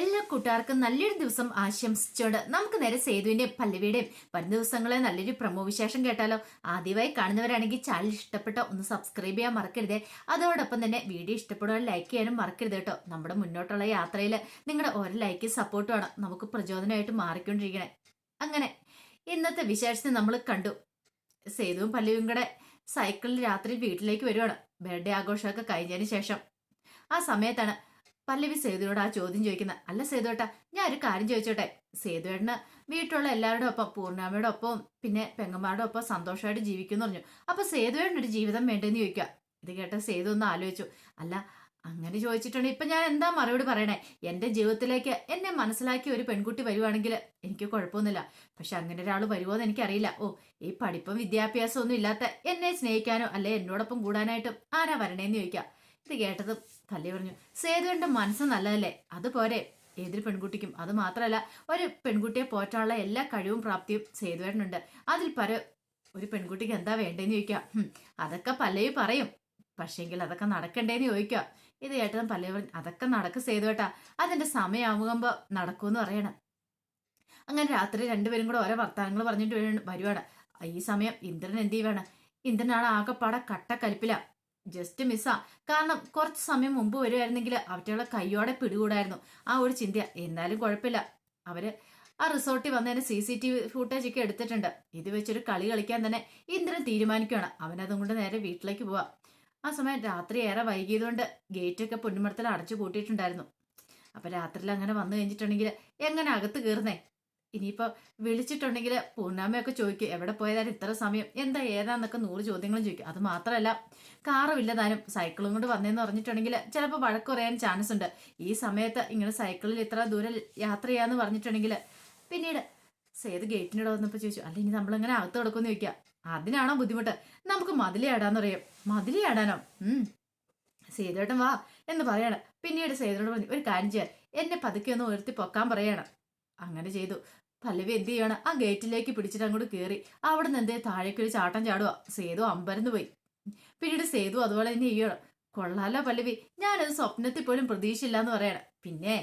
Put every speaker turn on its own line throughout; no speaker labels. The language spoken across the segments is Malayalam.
എല്ലാ കൂട്ടുകാർക്കും നല്ലൊരു ദിവസം ആശംസിച്ചോണ്ട് നമുക്ക് നേരെ സേതുവിന്റെയും പല്ലവിയുടെയും വരും ദിവസങ്ങളെ നല്ലൊരു പ്രമോ വിശേഷം കേട്ടാലോ. ആദ്യമായി കാണുന്നവരാണെങ്കിൽ ചാനൽ ഇഷ്ടപ്പെട്ട ഒന്ന് സബ്സ്ക്രൈബ് ചെയ്യാൻ മറക്കരുത്. അതോടൊപ്പം തന്നെ വീഡിയോ ഇഷ്ടപ്പെടുവാൻ ലൈക്ക് ചെയ്യാനും മറക്കരുത് കേട്ടോ. നമ്മുടെ മുന്നോട്ടുള്ള യാത്രയിൽ നിങ്ങളുടെ ഓരോ ലൈക്ക് സപ്പോർട്ടുമാണ് നമുക്ക് പ്രചോദനമായിട്ട് മാറിക്കൊണ്ടിരിക്കണേ. അങ്ങനെ ഇന്നത്തെ വിശേഷത്തെ നമ്മൾ കണ്ടു. സേതുവും പല്ലവിയും കൂടെ സൈക്കിളിൽ രാത്രി വീട്ടിലേക്ക് വരുവാണ്. ബർത്ത്ഡേ ആഘോഷമൊക്കെ കഴിഞ്ഞതിന് ശേഷം. ആ സമയത്താണ് പല്ലവി സേതുവോട് ആ ചോദ്യം ചോദിക്കുന്നത് അല്ല സേതുവേട്ടാ ഞാൻ ഒരു കാര്യം ചോദിച്ചോട്ടെ? സേതുവേട്ടന് വീട്ടിലുള്ള എല്ലാവരുടെ ഒപ്പം പൂർണാമയുടെ ഒപ്പം പിന്നെ പെങ്ങന്മാരുടെ ഒപ്പം സന്തോഷമായിട്ട് ജീവിക്കുന്നു പറഞ്ഞു. അപ്പൊ സേതുവേട്ടന് ഒരു ജീവിതം വേണ്ടെന്ന് ചോദിക്കുക? ഇത് കേട്ട സേതു ഒന്ന് ആലോചിച്ചു. അല്ല അങ്ങനെ ചോദിച്ചിട്ടുണ്ടെങ്കിൽ ഇപ്പൊ ഞാൻ എന്താ മറുപടി പറയണേ? എന്റെ ജീവിതത്തിലേക്ക് എന്നെ മനസ്സിലാക്കിയ ഒരു പെൺകുട്ടി വരുവാണെങ്കിൽ എനിക്ക് കുഴപ്പമൊന്നുമില്ല. പക്ഷെ അങ്ങനെ ഒരാൾ വരുമോ എന്ന് എനിക്കറിയില്ല. ഓ ഈ പഠിപ്പും വിദ്യാഭ്യാസവും ഒന്നും ഇല്ലാത്ത എന്നെ സ്നേഹിക്കാനോ അല്ലെ എന്നോടൊപ്പം കൂടാനായിട്ടും ആരാ വരണേന്ന് ചോദിക്കാം ഇത് കേട്ടതും തല്ലി പറഞ്ഞു. സേതുവിന്റെ മനസ്സ് നല്ലതല്ലേ? അതുപോലെ ഏതൊരു പെൺകുട്ടിക്കും. അത് മാത്രമല്ല ഒരു പെൺകുട്ടിയെ പോറ്റാനുള്ള എല്ലാ കഴിവും പ്രാപ്തിയും സേതുവേട്ടനുണ്ട്. അതിൽ പര ഒരു പെൺകുട്ടിക്ക് എന്താ വേണ്ടേന്ന് ചോദിക്കാം. അതൊക്കെ പലയും പറയും. പക്ഷേങ്കിൽ അതൊക്കെ നടക്കണ്ടേന്ന് ചോദിക്കാം. ഇത് കേട്ടതും പല പറഞ്ഞു അതൊക്കെ നടക്ക് സേതുവേട്ടാ. അതിന്റെ സമയമാകുമ്പോ നടക്കുമെന്ന് പറയണം. അങ്ങനെ രാത്രി രണ്ടുപേരും കൂടെ ഓരോ വർത്തമാനങ്ങൾ പറഞ്ഞിട്ട് വരു- വരുവാണ്. ഈ സമയം ഇന്ദ്രൻ എന്ത് ചെയ്യുവാണ്? ഇന്ദ്രനാണ് ആകെപ്പാടെ കട്ടക്കലിപ്പില ജസ്റ്റ് മിസ്സാ കാരണം കുറച്ച് സമയം മുമ്പ് വരുമായിരുന്നെങ്കിൽ അവറ്റകളെ കയ്യോടെ പിടികൂടായിരുന്നു. ആ ഒരു ചിന്ത. എന്തായാലും കുഴപ്പമില്ല. അവർ ആ റിസോർട്ടിൽ വന്നതിന് C C T V footage ഒക്കെ എടുത്തിട്ടുണ്ട്. ഇത് വെച്ചൊരു കളി കളിക്കാൻ തന്നെ ഇന്ദ്രൻ തീരുമാനിക്കുകയാണ്. അവനതും കൊണ്ട് നേരെ വീട്ടിലേക്ക് പോവാം. ആ സമയം രാത്രി ഏറെ വൈകിയതുകൊണ്ട് ഗേറ്റൊക്കെ പൊന്നുമടത്തിൽ അടച്ചു പൂട്ടിയിട്ടുണ്ടായിരുന്നു. അപ്പൊ രാത്രിയിൽ അങ്ങനെ വന്നു കഴിഞ്ഞിട്ടുണ്ടെങ്കിൽ എങ്ങനെ അകത്ത് കയറുന്നേ? ഇനിയിപ്പോ വിളിച്ചിട്ടുണ്ടെങ്കിൽ പൂർണാമയൊക്കെ ചോദിക്കും എവിടെ പോയതായാലും ഇത്ര സമയം? എന്താ ഏതാന്നൊക്കെ നൂറ് ചോദ്യങ്ങളും ചോദിക്കും. അത് മാത്രമല്ല കാറും ഇല്ലതാനും സൈക്കിളും കൊണ്ട് വന്നേന്ന് പറഞ്ഞിട്ടുണ്ടെങ്കിൽ ചിലപ്പോൾ വഴക്ക് കുറയാൻ ചാൻസ് ഉണ്ട്. ഈ സമയത്ത് ഇങ്ങനെ സൈക്കിളിൽ ഇത്ര ദൂരം യാത്ര ചെയ്യാന്ന് പറഞ്ഞിട്ടുണ്ടെങ്കിൽ പിന്നീട് സേത് ഗേറ്റിനോട് വന്നപ്പോൾ ചോദിച്ചു അല്ല ഇനി നമ്മളിങ്ങനെ അകത്ത് കിടക്കുമെന്ന് ചോദിക്കാം? അതിനാണോ ബുദ്ധിമുട്ട്? നമുക്ക് മതിലി പറയും. മതിലി ആടാനോ ഉം. സേതുവേട്ടൻ വാ എന്ന് പറയണം. പിന്നീട് സേതുനോട് പറഞ്ഞു ഒരു കാര്യം ചെയ്യാൻ എന്നെ പതുക്കെ ഒന്ന് ഉയർത്തി പൊക്കാൻ പറയണം. അങ്ങനെ ചെയ്തു. പല്ലവി എന്ത് ചെയ്യാണ്? ആ ഗേറ്റിലേക്ക് പിടിച്ചിട്ട് അങ്ങോട്ട് കയറി അവിടെ നിന്ന് എന്തേ? താഴേക്ക് ഒരു ചാട്ടം ചാടുക സേതു അമ്പരന്ന് പോയി. പിന്നീട് സേതു അതുപോലെ തന്നെ ചെയ്യണം കൊള്ളാലോ പല്ലവി. ഞാനത് സ്വപ്നത്തിൽ പോലും പ്രതീക്ഷയില്ല എന്ന് പറയണം. പിന്നെ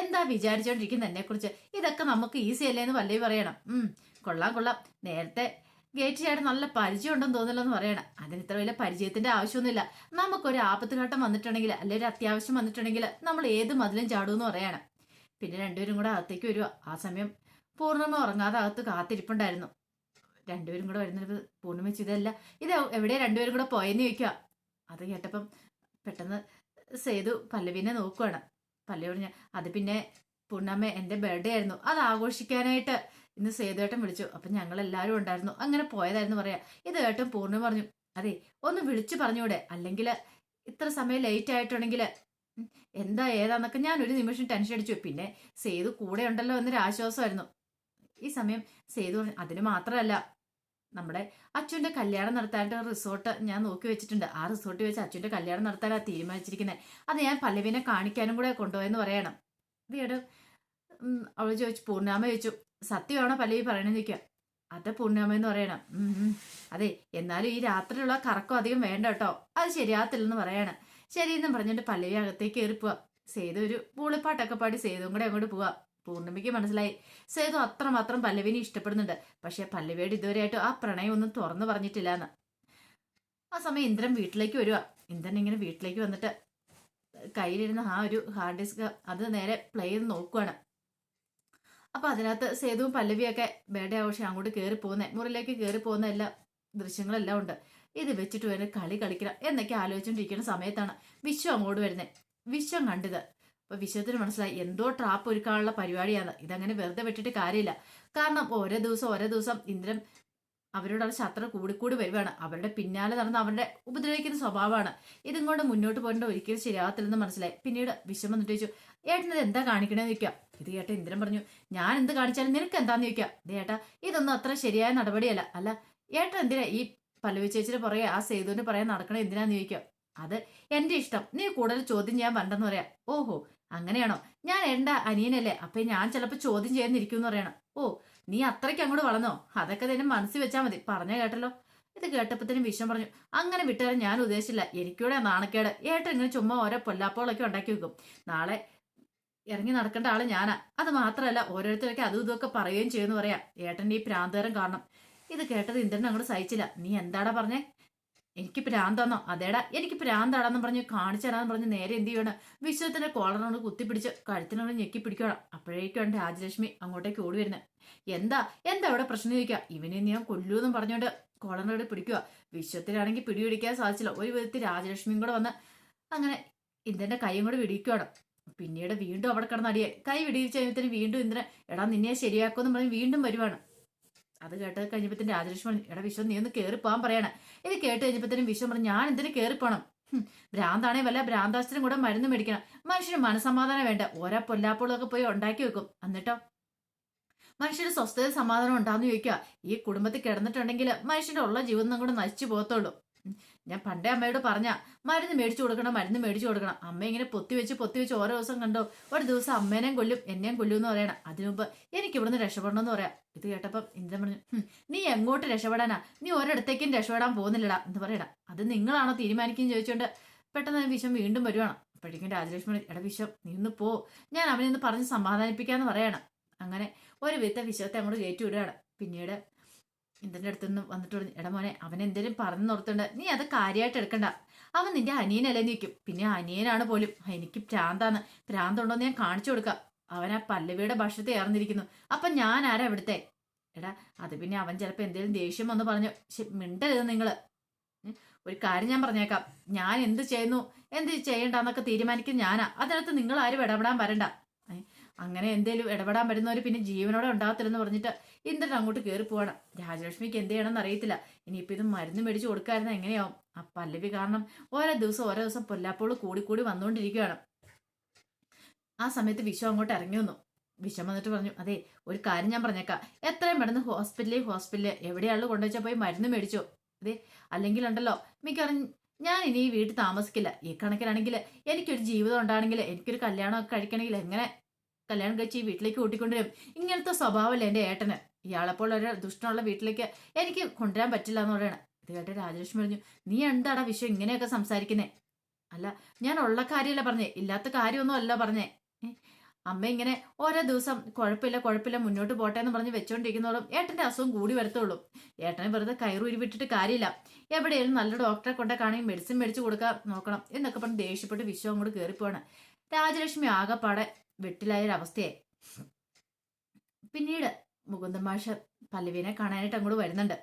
എന്താ വിചാരിച്ചോണ്ടിരിക്കുന്ന എന്നെ കുറിച്ച് ഇതൊക്കെ നമുക്ക് ഈസി അല്ലേ എന്ന് പല്ലവി പറയണം. ഉം കൊള്ളാം കൊള്ളാം. നേരത്തെ ഗേറ്റ് ചാടി നല്ല പരിചയം ഉണ്ടെന്ന് തോന്നില്ല എന്ന് പറയണം. അതിന് ഇത്ര വലിയ പരിചയത്തിന്റെ ആവശ്യമൊന്നുമില്ല. നമുക്കൊരു ആപത്ത് ഘട്ടം വന്നിട്ടുണ്ടെങ്കിൽ അല്ലെങ്കിൽ ഒരു അത്യാവശ്യം വന്നിട്ടുണ്ടെങ്കിൽ നമ്മൾ ഏത് മതിലും ചാടുമെന്ന് പറയണം. പിന്നെ രണ്ടുപേരും കൂടെ അകത്തേക്ക് വരുക ആ സമയം പൂർണിമ ഉറങ്ങാതെ അകത്ത് കാത്തിരിപ്പുണ്ടായിരുന്നു. രണ്ടുപേരും കൂടെ വരുന്നത് പൂർണിമ ഇതല്ല ഇത് എവിടെ രണ്ടുപേരും കൂടെ പോയെന്ന് ചോദിക്കുക അത് കേട്ടപ്പം പെട്ടെന്ന് സേതു പല്ലവിനെ നോക്കുവാണ്. പല്ലവിയോട് ഞാൻ അത് പിന്നെ പൂർണമ്മ എന്റെ ബർത്ത്ഡേ ആയിരുന്നു. അത് ആഘോഷിക്കാനായിട്ട്. ഇന്ന് സേതുവേട്ടൻ വിളിച്ചു. അപ്പം ഞങ്ങൾ എല്ലാവരും ഉണ്ടായിരുന്നു. അങ്ങനെ പോയതായിരുന്നു പറയാ. ഇത് ഏട്ടൻ പൂർണിമ പറഞ്ഞു അതെ ഒന്ന് വിളിച്ചു പറഞ്ഞൂടെ അല്ലെങ്കിൽ ഇത്ര സമയം ലേറ്റ് ആയിട്ടുണ്ടെങ്കിൽ എന്താ ഏതാന്നൊക്കെ ഞാൻ ഒരു നിമിഷം ടെൻഷൻ അടിച്ചു. പിന്നെ സേതു കൂടെ ഉണ്ടല്ലോ എന്നൊരു ആശ്വാസമായിരുന്നു ഈ സമയം സേതു അതിന് മാത്രമല്ല നമ്മുടെ അച്ഛന്റെ കല്യാണം നടത്താനായിട്ട് റിസോർട്ട് ഞാൻ നോക്കി വെച്ചിട്ടുണ്ട്. ആ റിസോർട്ടിൽ വെച്ച് അച്ഛന്റെ കല്യാണം നടത്താനാണ് തീരുമാനിച്ചിരിക്കുന്നത് അത് ഞാൻ പല്ലവിനെ കാണിക്കാനും കൂടെ കൊണ്ടുപോയെന്ന് പറയണം. വീട് അവൾ ചോദിച്ചു പൂർണാമ ചോദിച്ചു സത്യമാണോ പല്ലവി പറയണമെന്ന് ചോദിക്കുക അത് പൂർണാമ എന്ന് പറയണം. അതെ എന്നാലും ഈ രാത്രിയുള്ള കറക്കം അധികം വേണ്ട കേട്ടോ. അത് ശരിയാകത്തില്ലെന്ന് പറയണം. ശരിയെന്നും പറഞ്ഞിട്ട് പല്ലവി അകത്തേക്ക് കയറി പോവാം സേതു ഒരു പൂളിപ്പാട്ടൊക്കെ പാടി സേതും കൂടെ അങ്ങോട്ട് പോവാ. പൂർണിമയ്ക്ക് മനസ്സിലായി. സേതു അത്രമാത്രം പല്ലവിനെ ഇഷ്ടപ്പെടുന്നുണ്ട്. പക്ഷെ പല്ലവിയോട് ഇതുവരെയായിട്ട് ആ പ്രണയം ഒന്നും തുറന്നു പറഞ്ഞിട്ടില്ല എന്ന് ആ സമയം ഇന്ദ്രൻ വീട്ടിലേക്ക് വരുക ഇന്ദ്രൻ ഇങ്ങനെ വീട്ടിലേക്ക് വന്നിട്ട് കയ്യിലിരുന്ന ആ ഒരു ഹാർഡ് ഡിസ്ക് അത് നേരെ പ്ലേ ചെയ്ത് നോക്കുവാണ്. അപ്പൊ അതിനകത്ത് സേതുവും പല്ലവിയൊക്കെ ബേഡേ ആഘോഷം അങ്ങോട്ട് കയറി പോകുന്ന. മുറിയിലേക്ക് കയറി പോകുന്ന എല്ലാ ദൃശ്യങ്ങളെല്ലാം ഉണ്ട്. ഇത് വെച്ചിട്ട് വരെ കളി കളിക്കണം എന്നൊക്കെ ആലോചിച്ചുകൊണ്ടിരിക്കുന്ന സമയത്താണ് വിശ്വം അങ്ങോട്ട് വരുന്നത് വിശ്വം കണ്ടത്. അപ്പൊ വിശ്വത്തിന് മനസ്സിലായി എന്തോ ട്രാപ്പ് ഒരുക്കാനുള്ള പരിപാടിയാണ്. ഇതങ്ങനെ വെറുതെ വിട്ടിട്ട് കാര്യമില്ല. കാരണം ഓരോ ദിവസം ഓരോ ദിവസം ഇന്ദ്രൻ അവരോടുള്ള ശത്രു കൂടിക്കൂടി വരുവാണ്. അവരുടെ പിന്നാലെ നടന്ന് അവരുടെ ഉപദ്രവിക്കുന്ന സ്വഭാവമാണ്. ഇതും കൊണ്ട് മുന്നോട്ട് പോകേണ്ട ഒരിക്കലും ശരിയാകത്തില്ലെന്ന് മനസ്സിലായി. പിന്നീട് വിശ്വം വന്നിട്ട് ചോദിച്ചു ഏട്ടനത് എന്താ കാണിക്കണേന്ന് ചോദിക്കാം? ഇത് കേട്ട ഇന്ദ്രൻ പറഞ്ഞു ഞാൻ എന്ത് കാണിച്ചാലും നിനക്ക് എന്താന്ന് ചോദിക്കാം? ഇത് ഏട്ടാ ഇതൊന്നും അത്ര ശരിയായ നടപടിയല്ല. അല്ല ഏട്ടൻ എന്തിനാ ഈ പല്ലവി ചേച്ചിയുടെ പുറകെ ആ സേതുവിന് പറയാൻ നടക്കണേ എന്തിനാന്ന് ചോദിക്കാം? അത് എന്റെ ഇഷ്ടം. നീ കൂടുതൽ ചോദ്യം ചെയ്യാൻ വേണ്ടെന്ന് പറയാം. ഓഹോ അങ്ങനെയാണോ? ഞാൻ എന്റെ അനിയനല്ലേ അപ്പൊ ഞാൻ ചിലപ്പോ ചോദ്യം ചെയ്യുന്നിരിക്കും എന്ന് പറയണം. ഓ നീ അത്രയ്ക്ക് അങ്ങോട്ട് വളർന്നോ? അതൊക്കെ തന്നെ മനസ്സിൽ വെച്ചാൽ മതി. പറഞ്ഞ കേട്ടല്ലോ? ഇത് കേട്ടപ്പത്തിനും വിഷം പറഞ്ഞു. അങ്ങനെ വിട്ടുകാരൻ ഞാൻ ഉദ്ദേശിച്ചില്ല. എനിക്കൂടെ നാണക്കേട്. ഏട്ടൻ ഇങ്ങനെ ചുമ്മാ ഓരോ പൊല്ലാപ്പോളൊക്കെ ഉണ്ടാക്കി വെക്കും. നാളെ ഇറങ്ങി നടക്കേണ്ട ആൾ ഞാനാ. അത് മാത്രമല്ല ഓരോരുത്തരൊക്കെ അതും ഇതൊക്കെ പറയുകയും ചെയ്യുമെന്ന് പറയാം. ഏട്ടന്റെ ഈ പ്രാന്തരം കാരണം. ഇത് കേട്ടത് ഇന്ദ്രൻ അങ്ങോട്ട് സഹിച്ചില്ല. നീ എന്താടാ പറഞ്ഞേ? എനിക്ക് പ്രാന്താന്നോ? അതേടാ എനിക്ക് പ്രാന്താടാന്ന് പറഞ്ഞ് കാണിച്ചു തരാന്ന് പറഞ്ഞ് നേരെ എന്ത് ചെയ്യണം? വിശ്വത്തിന്റെ കോളറിനോട് കുത്തിപ്പിടിച്ച് കഴുത്തിനോട് ഞെക്കി പിടിക്കണം അപ്പോഴേക്കാണ് രാജലക്ഷ്മി അങ്ങോട്ടേക്ക് ഓടി വരുന്നത്. എന്താ? എന്താ അവിടെ പ്രശ്നം ചോദിക്കുക? ഇവനെ ഞാൻ കൊല്ലൂന്നും പറഞ്ഞോണ്ട് കോളറിനോട് പിടിക്കുക വിശ്വത്തിനാണെങ്കിൽ പിടിപിടിക്കാൻ സാധിച്ചില്ല. ഒരു വിധത്തിൽ രാജലക്ഷ്മിയും കൂടെ വന്ന് അങ്ങനെ ഇന്ദ്രന്റെ കൈയും കൂടെ വിടിക്കുകയാണ് പിന്നീട് വീണ്ടും അവിടെ കിടന്നടിയെ കൈ വിടിയിച്ച് കഴിയുമ്പോഴത്തേന് വീണ്ടും ഇന്ദ്രൻ എടാ നിന്നെ ശരിയാക്കുമെന്ന് പറഞ്ഞ് വീണ്ടും വരുവാണ്. അത് കേട്ട് കഴിഞ്ഞപ്പത്തിന് പറഞ്ഞു എടാ വിശ്വം നീ ഒന്ന് കയറി പോകാൻ പറയാണ്. ഇത് കേട്ട് കഴിഞ്ഞപ്പത്തിനും വിശ്വം പറഞ്ഞു ഞാൻ എന്തിനു കയറി പോണം? ഭ്രാന്താണേ വല്ല ഭ്രാന്താസ്ത്രം കൂടെ മരുന്ന് മേടിക്കണം. മനുഷ്യന് മനസമാധാനം വേണ്ട. ഓരോ പൊല്ലാപ്പുകളൊക്കെ പോയി ഉണ്ടാക്കി വെക്കും. എന്നിട്ടോ? മനുഷ്യന് സ്വസ്ഥത സമാധാനം ഉണ്ടാന്ന് ചോദിക്കുക. ഈ കുടുംബത്തിൽ കിടന്നിട്ടുണ്ടെങ്കിൽ മനുഷ്യന്റെ ഉള്ള ജീവിതം കൂടെ നശിച്ചു പോകത്തുള്ളൂ. ഞാൻ പണ്ടേ അമ്മയോട് പറഞ്ഞ മരുന്ന് മേടിച്ചു കൊടുക്കണം മരുന്ന് മേടിച്ചു കൊടുക്കണം. അമ്മ ഇങ്ങനെ പൊത്തി വെച്ച് പൊത്തി വെച്ച് ഓരോ ദിവസം കണ്ടോ ഒരു ദിവസം അമ്മേനെയും കൊല്ലും എന്നെയും കൊല്ലും എന്ന് പറയണം. അതിനു മുമ്പ് എനിക്ക് ഇവിടുന്ന് രക്ഷപ്പെടണമെന്ന് പറയാം. ഇത് കേട്ടപ്പം ഇന്ദ്രൻ പറഞ്ഞു നീ എങ്ങോട്ട് രക്ഷപ്പെടാനാ? നീ ഒരിടത്തേക്കും രക്ഷപ്പെടാൻ പോകുന്നില്ലടാ. എന്ന് പറയടാ. അത് നിങ്ങളാണോ തീരുമാനിക്കും ചോദിച്ചുകൊണ്ട് പെട്ടെന്ന് വിഷം വീണ്ടും വരുവാണ്. അപ്പോഴേക്കും രാജലക്ഷ്മി എട വിഷം നീ ഒന്ന് പോ. ഞാൻ അവനെ ഒന്ന് പറഞ്ഞ് സമാധാനിപ്പിക്കാന്ന് പറയണം. അങ്ങനെ ഒരു വിധ വിശ്വത്തെ അങ്ങോട്ട് കയറ്റി വിടുകയാണ്. പിന്നീട് ഇന്ദ്രന്റെ അടുത്ത് നിന്ന് വന്നിട്ട് പറഞ്ഞു എടാ മോനെ അവൻ എന്തേലും പറഞ്ഞു നിർത്തണ്ട. നീ അത് കാര്യമായിട്ട് എടുക്കണ്ട. അവൻ നിന്റെ അനിയനല്ലേ നിൽക്കും പിന്നെ അനിയനാണ് പോലും. എനിക്ക് ഭ്രാന്താന്ന് ഭ്രാന്തുണ്ടോന്ന് ഞാൻ കാണിച്ചു കൊടുക്കാം. അവൻ ആ പല്ലവിയുടെ ഭക്ഷണത്തെ ഏർന്നിരിക്കുന്നു. അപ്പൊ ഞാൻ ആരാ ഇവിടുത്തെ? എടാ അത് പിന്നെ അവൻ ചിലപ്പോൾ എന്തേലും ദേഷ്യം വന്ന് പറഞ്ഞു. "ശ്ശെ, മിണ്ടരുത് നിങ്ങൾ. ഒരു കാര്യം ഞാൻ പറഞ്ഞേക്കാം. ഞാൻ എന്ത് ചെയ്യുന്നു? എന്ത് ചെയ്യണ്ടെന്നൊക്കെ തീരുമാനിക്കും ഞാനാ. അതിനകത്ത് നിങ്ങൾ ആരും ഇടപെടാൻ വരണ്ട. അങ്ങനെ എന്തേലും ഇടപെടാൻ വരുന്നവർ പിന്നെ ജീവനോടെ ഉണ്ടാകത്തില്ലെന്ന് പറഞ്ഞിട്ട് ഇന്ദ്രൻ അങ്ങോട്ട് കയറി പോവാണ്? രാജലക്ഷ്മിക്ക് എന്ത് ചെയ്യണമെന്ന് അറിയത്തില്ല. ഇനിയിപ്പോൾ ഇത് മരുന്ന് മേടിച്ച് കൊടുക്കാതിരുന്ന എങ്ങനെയാവും? ആ പല്ലവി കാരണം ഓരോ ദിവസം ഓരോ ദിവസം പൊല്ലാപ്പോൾ കൂടി കൂടി വന്നുകൊണ്ടിരിക്കുകയാണ് ആ സമയത്ത് വിശ്വം അങ്ങോട്ട് ഇറങ്ങി വന്നു. വിഷം വന്നിട്ട് പറഞ്ഞു അതെ ഒരു കാര്യം ഞാൻ പറഞ്ഞേക്കാം. എത്രയും പെട്ടെന്ന് ഹോസ്പിറ്റലിൽ ഹോസ്പിറ്റലിൽ എവിടെയാളു കൊണ്ടുവച്ചാൽ പോയി മരുന്ന് മേടിച്ചോ? അതെ അല്ലെങ്കിൽ ഉണ്ടല്ലോ മിക്കവാറും ഞാൻ ഇനി വീട്ടിൽ താമസിക്കില്ല. ഈ കണക്കിലാണെങ്കിൽ എനിക്കൊരു ജീവിതം ഉണ്ടാണെങ്കിൽ എനിക്കൊരു കല്യാണമൊക്കെ കഴിക്കണമെങ്കിൽ എങ്ങനെ കല്യാണം കഴിച്ച് ഈ വീട്ടിലേക്ക് കൂട്ടിക്കൊണ്ടുവരും ഇങ്ങനത്തെ സ്വഭാവമല്ലേ എന്റെ ഏട്ടന്. ഇയാളെപ്പോൾ ഒരു ദുഷ്ടനുള്ള വീട്ടിലേക്ക് എനിക്ക് കൊണ്ടുവരാൻ പറ്റില്ല എന്ന് പറയണം. ഇത് കേട്ട് രാജലക്ഷ്മി പറഞ്ഞു നീ എന്താടാ വിഷയം ഇങ്ങനെയൊക്കെ സംസാരിക്കുന്നേ? അല്ല ഞാൻ ഉള്ള കാര്യമല്ല പറഞ്ഞേ. ഇല്ലാത്ത കാര്യമൊന്നും അല്ല പറഞ്ഞേ. അമ്മ ഇങ്ങനെ ഓരോ ദിവസം കുഴപ്പമില്ല കുഴപ്പമില്ല മുന്നോട്ട് പോട്ടെ എന്ന് പറഞ്ഞ് വെച്ചോണ്ടിരിക്കുന്നോളും ഏട്ടന്റെ അസുഖം കൂടി വരത്തുള്ളൂ. ഏട്ടനെ വെറുതെ കയറൂരി വിട്ടിട്ട് കാര്യമില്ല. എവിടെയാലും നല്ല ഡോക്ടറെ കൊണ്ടേ കാണുകയും മെഡിസിൻ മേടിച്ച് കൊടുക്കാൻ നോക്കണം എന്നൊക്കെ പറഞ്ഞ് ദേഷ്യപ്പെട്ട് വിശ്വം അങ്ങോട്ട് കയറിപ്പോവാണ് രാജലക്ഷ്മി ആകെപ്പാടെ വെട്ടിലായൊരവസ്ഥയായി. പിന്നീട് മുകുന്ദൻ മാഷ് പല്ലവിനെ കാണാനായിട്ട് അങ്ങോട്ട് വരുന്നുണ്ട്.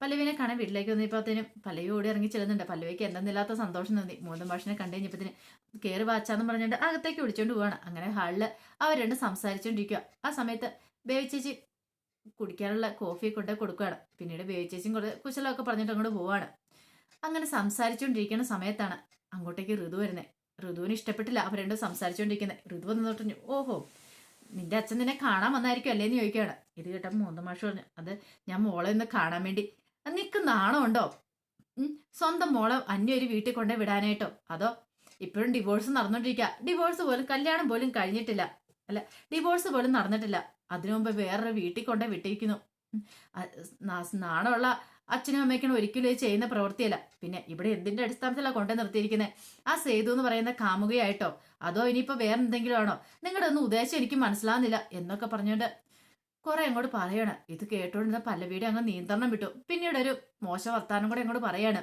പല്ലവിനെ കാണാൻ വീട്ടിലേക്ക് വന്നപ്പോഴത്തേനും പല്ലവി ഓടി ഇറങ്ങി ചെല്ലുന്നുണ്ട്. പല്ലവിക്ക് എന്തെന്നില്ലാത്ത സന്തോഷം തോന്നി. മുകുന്ദൻ മാഷിനെ കണ്ടു കഴിഞ്ഞപ്പത്തിന് കയറി വാച്ചാന്ന് പറഞ്ഞിട്ട് അകത്തേക്ക് വിളിച്ചോണ്ട് പോവാണ്. അങ്ങനെ ഹാളിൽ അവർ രണ്ട് സംസാരിച്ചോണ്ടിരിക്കുക ആ സമയത്ത് ബേവിച്ചേച്ചി കുടിക്കാനുള്ള കോഫി കൊണ്ട് കൊടുക്കുകയാണ് പിന്നീട് ബേവിച്ചേച്ചിയും കുറച്ച് കുശലമൊക്കെ പറഞ്ഞിട്ട് അങ്ങോട്ട് പോവാണ്. അങ്ങനെ സംസാരിച്ചുകൊണ്ടിരിക്കുന്ന സമയത്താണ് അങ്ങോട്ടേക്ക് ഋതു വരുന്നത് ഋതുവിന് ഇഷ്ടപ്പെട്ടില്ല. അവർ രണ്ടും സംസാരിച്ചുകൊണ്ടിരിക്കുന്നത് ഋതു വന്ന് ഓഹോ നിന്റെ അച്ഛൻ നിന്നെ കാണാൻ വന്നായിരിക്കും അല്ലേന്ന് ചോദിക്കുകയാണ്. ഇത് കേട്ടപ്പോൾ മൂന്ന് മാഷ് പറഞ്ഞു അത് ഞാൻ മോളെ ഒന്ന് കാണാൻ വേണ്ടി. നിനക്ക് നാണമുണ്ടോ? സ്വന്തം മോളെ അന്യ ഒരു വീട്ടിൽ കൊണ്ടേ വിടാനായിട്ടോ? അതോ ഇപ്പോഴും ഡിവോഴ്സ് നടന്നുകൊണ്ടിരിക്കുക ഡിവോഴ്സ് പോലും കല്യാണം പോലും കഴിഞ്ഞിട്ടില്ല. അല്ല ഡിവോഴ്സ് പോലും നടന്നിട്ടില്ല. അതിനു മുമ്പ് വേറൊരു വീട്ടിൽ കൊണ്ടേ വിട്ടിരിക്കുന്നു. നാണമുള്ള അച്ഛനും അമ്മയ്ക്കും ഒരിക്കലും ചെയ്യുന്ന പ്രവൃത്തിയല്ല. പിന്നെ ഇവിടെ എന്തിന്റെ അടിസ്ഥാനത്തിലാണ് കൊണ്ടു നിർത്തിയിരിക്കുന്നത് ആ സേതു എന്ന് പറയുന്ന കാമുകയായിട്ടോ? അതോ ഇനിയിപ്പോ വേറെ എന്തെങ്കിലും ആണോ? നിങ്ങളുടെ ഒന്നും ഉദ്ദേശം എനിക്ക് മനസ്സിലാവുന്നില്ല എന്നൊക്കെ പറഞ്ഞുകൊണ്ട് കുറെ അങ്ങോട്ട് പറയാണ്. ഇത് കേട്ടോണ്ടിരുന്ന പല്ലവിയുടെ അങ്ങ് നിയന്ത്രണം വിട്ടു. പിന്നീട് ഒരു മോശ വർത്താനം കൂടെ അങ്ങോട്ട് പറയാണ്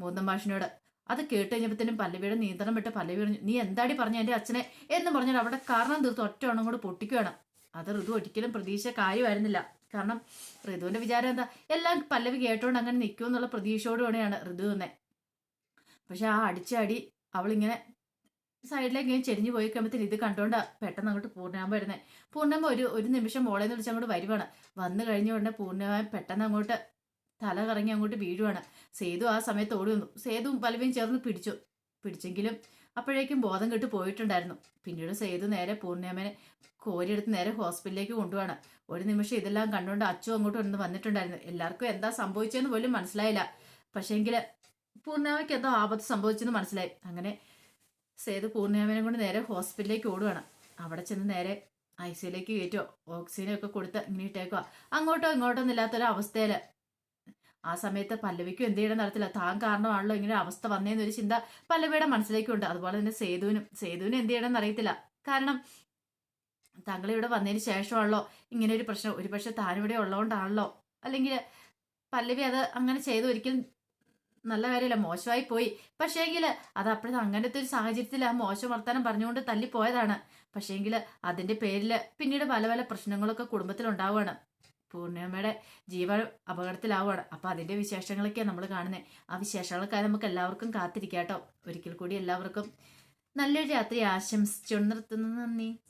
മൂന്നം ഭാഷനോട് അത് കേട്ട് കഴിഞ്ഞപ്പോഴത്തേനും പല്ലവിയുടെ നിയന്ത്രണം വിട്ട് പല്ലവി പറഞ്ഞു നീ എന്താടി പറഞ്ഞ എന്റെ അച്ഛനെ? എന്ന് പറഞ്ഞാൽ അവിടെ കാരണം തീർത്ത് ഒറ്റ ഒണ്ണം കൂടെ പൊട്ടിക്കുകയാണ് അത് ഋതു ഒരിക്കലും പ്രതീക്ഷ കാര്യമായിരുന്നില്ല. കാരണം ഋതുവിന്റെ വിചാരം എന്താ? എല്ലാം പല്ലവി കേട്ടോണ്ട് അങ്ങനെ നിൽക്കും എന്നുള്ള പ്രതീക്ഷയോടുകൂടെയാണ് ഋതു തന്നെ പക്ഷെ ആ അടിച്ചടി അവളിങ്ങനെ സൈഡിലേക്ക് ചെരിഞ്ഞു പോയി കഴിയുമ്പോൾ ഇത് കണ്ടോണ്ട് പെട്ടെന്ന് അങ്ങോട്ട് പൂർണാമ്പ വരുന്നത് പൂർണാമ്പ ഒരു ഒരു നിമിഷം മോളെ എന്ന് വിളിച്ച് അങ്ങോട്ട് വരുവാണ്. വന്നു ഉടനെ പൂർണമായും പെട്ടെന്ന് അങ്ങോട്ട് തല കറങ്ങി അങ്ങോട്ട് വീഴുവാണ്. സേതു ആ സമയത്ത് ഓടി വന്നു. സേതു പലവിയും ചേർന്ന് പിടിച്ചു. പിടിച്ചെങ്കിലും അപ്പോഴേക്കും ബോധം കെട്ട് പോയിട്ടുണ്ടായിരുന്നു. പിന്നീട് സേതു നേരെ പൂർണിമനെ കോരിയെടുത്ത് നേരെ ഹോസ്പിറ്റലിലേക്ക് കൊണ്ടുപോവാണ്. ഒരു നിമിഷം ഇതെല്ലാം കണ്ടുകൊണ്ട് അച്ചു അങ്ങോട്ട് ഒന്ന് വന്നിട്ടുണ്ടായിരുന്നു. എല്ലാവർക്കും എന്താ സംഭവിച്ചതെന്ന് പോലും മനസ്സിലായില്ല. പക്ഷേങ്കിൽ പൂർണിമയ്ക്ക് എന്തോ ആപത്ത് സംഭവിച്ചെന്ന് മനസ്സിലായി. അങ്ങനെ സേതു പൂർണിമനെ കൊണ്ട് നേരെ ഹോസ്പിറ്റലിലേക്ക് ഓടുവാണ്. അവിടെ ചെന്ന് നേരെ ഐ സിയിലേക്ക് കയറ്റോ ഓക്സിജനൊക്കെ കൊടുത്ത് ഇങ്ങനെ ഇട്ടേക്കുക അങ്ങോട്ടോ ഇങ്ങോട്ടോ ഒന്നില്ലാത്തൊരു അവസ്ഥയിൽ ആ സമയത്ത് പല്ലവിക്കും എന്ത് ചെയ്യണം നടത്തില്ല താൻ കാരണമാണല്ലോ ഇങ്ങനെ അവസ്ഥ വന്നേന്നൊരു ചിന്ത പല്ലവിയുടെ മനസ്സിലേക്കുണ്ട്. അതുപോലെ തന്നെ സേതുവിനും സേതുവിനും എന്ത് ചെയ്യണം അറിയത്തില്ല. കാരണം താങ്കൾ ഇവിടെ വന്നതിന് ശേഷമാണല്ലോ ഇങ്ങനെ ഒരു പ്രശ്നം. ഒരു പക്ഷെ താനിവിടെ ഉള്ളതുകൊണ്ടാണല്ലോ. അല്ലെങ്കിൽ പല്ലവി അത് അങ്ങനെ ചെയ്തു. ഒരിക്കലും നല്ല കാര്യമല്ല. മോശമായി പോയി. പക്ഷേങ്കിൽ അത് അപ്പോഴത്തെ അങ്ങനത്തെ ഒരു സാഹചര്യത്തിൽ ആ മോശം വർത്തമാനം പറഞ്ഞുകൊണ്ട് തല്ലിപ്പോയതാണ്. പക്ഷേങ്കിൽ അതിന്റെ പേരിൽ പിന്നീട് പല പല പ്രശ്നങ്ങളൊക്കെ കുടുംബത്തിൽ കുടുംബത്തിലുണ്ടാവുകയാണ്. പൂർണിമയുടെ ജീവൻ അപകടത്തിലാവുകയാണ്. അപ്പൊ അതിന്റെ വിശേഷങ്ങളൊക്കെയാണ് നമ്മൾ കാണുന്നത് ആ വിശേഷങ്ങളൊക്കെ നമുക്ക് എല്ലാവർക്കും കാത്തിരിക്കാം കേട്ടോ ഒരിക്കൽ കൂടി എല്ലാവർക്കും നല്ലൊരു രാത്രി ആശംസിച്ചുകൊണ്ട് നിർത്തുന്നു. നന്ദി.